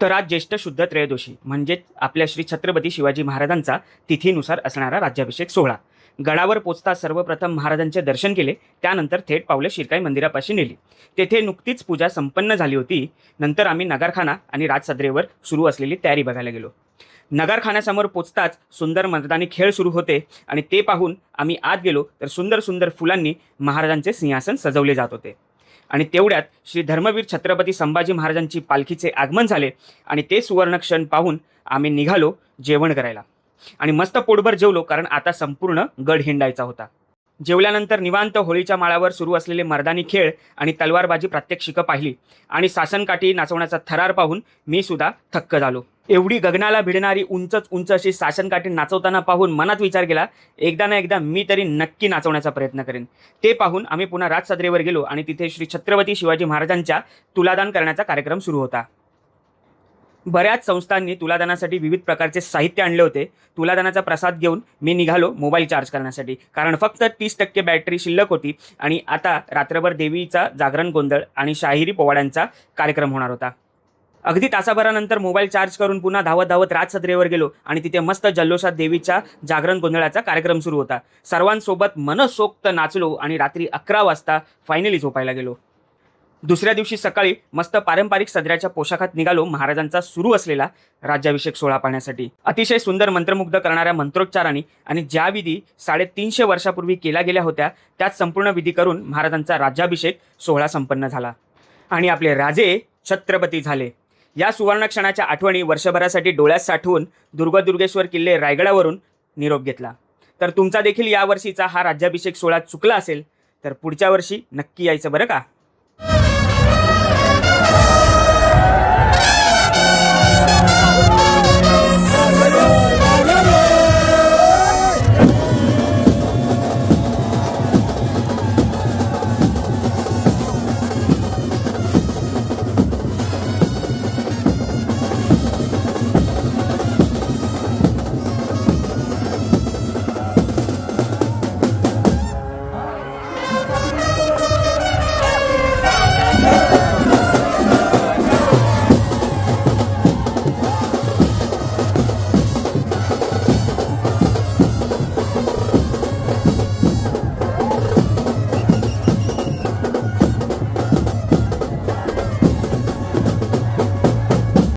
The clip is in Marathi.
तर आज ज्येष्ठ शुद्ध त्रयोदशी म्हणजेच आपल्या श्री छत्रपती शिवाजी महाराजांचा तिथीनुसार असणारा राज्याभिषेक सोहळा. गडावर पोचता सर्वप्रथम महाराजांचे दर्शन केले त्यानंतर थेट पावले शिरकाई मंदिरापाशी नेली. तेथे नुकतीच पूजा संपन्न झाली होती. नंतर आम्ही नगारखाना आणि राजसदरेवर सुरू असलेली तयारी बघायला गेलो. नगारखान्यासमोर पोचताच सुंदर मतदानी खेळ सुरू होते आणि ते पाहून आम्ही आत गेलो तर सुंदर सुंदर फुलांनी महाराजांचे सिंहासन सजवले जात होते. आणि तेवढ्यात श्री धर्मवीर छत्रपती संभाजी महाराजांची पालखीचे आगमन झाले आणि ते सुवर्णक्षण पाहून आम्ही निघालो जेवण करायला. आणि मस्त पोटभर जेवलो कारण आता संपूर्ण गड हिंडायचा होता. जेवल्यानंतर निवांत होळीच्या माळावर सुरू असलेले मर्दानी खेळ आणि तलवारबाजी प्रात्यक्षिकं पाहिली. आणि सासनकाठी नाचवण्याचा थरार पाहून मी सुद्धा थक्क झालो. एवढी गगनाला भिडणारी उंचच उंच अशी सासनकाठी नाचवताना पाहून मनात विचार केला एकदा ना एकदा मी तरी नक्की नाचवण्याचा प्रयत्न करेन. ते पाहून आम्ही पुन्हा राजसदरेवर गेलो आणि तिथे श्री छत्रपती शिवाजी महाराजांच्या तुलादान करण्याचा कार्यक्रम सुरू होता. बऱ्याच संस्थांनी तुलादानासाठी विविध प्रकारचे साहित्य आणले होते. तुलादानाचा प्रसाद घेऊन मी निघालो मोबाईल चार्ज करण्यासाठी. कारण फक्त तीस टक्के बॅटरी शिल्लक होती आणि आता रात्रभर देवीचा जागरण गोंधळ आणि शाहिरी पोवाड्यांचा कार्यक्रम होणार होता. अगदी तासाभरानंतर मोबाईल चार्ज करून पुन्हा धावत धावत राजसदरेवर गेलो आणि तिथे मस्त जल्लोषात देवीच्या जागरण गोंधळाचा कार्यक्रम सुरू होता. सर्वांसोबत मनसोक्त नाचलो आणि रात्री अकरा वाजता फायनली झोपायला गेलो. दुसऱ्या दिवशी सकाळी मस्त पारंपरिक सदऱ्याच्या पोशाखात निघालो महाराजांचा सुरू असलेला राज्याभिषेक सोहळा पाहण्यासाठी. अतिशय सुंदर मंत्रमुग्ध करणाऱ्या मंत्रोच्चारांनी आणि ज्या विधी साडेतीनशे वर्षापूर्वी केल्या गेल्या होत्या त्याच संपूर्ण विधी करून महाराजांचा राज्याभिषेक सोहळा संपन्न झाला. आणि आपले राजे छत्रपती झाले. या सुवर्ण क्षणाच्या आठवणी वर्षभरासाठी डोळ्यात साठवून दुर्गदुर्गेश्वर किल्ले रायगडावरून निरोप घेतला. तर तुमचा देखील या वर्षीचा हा राज्याभिषेक सोहळा चुकला असेल तर पुढच्या वर्षी नक्की यायचं बरं का?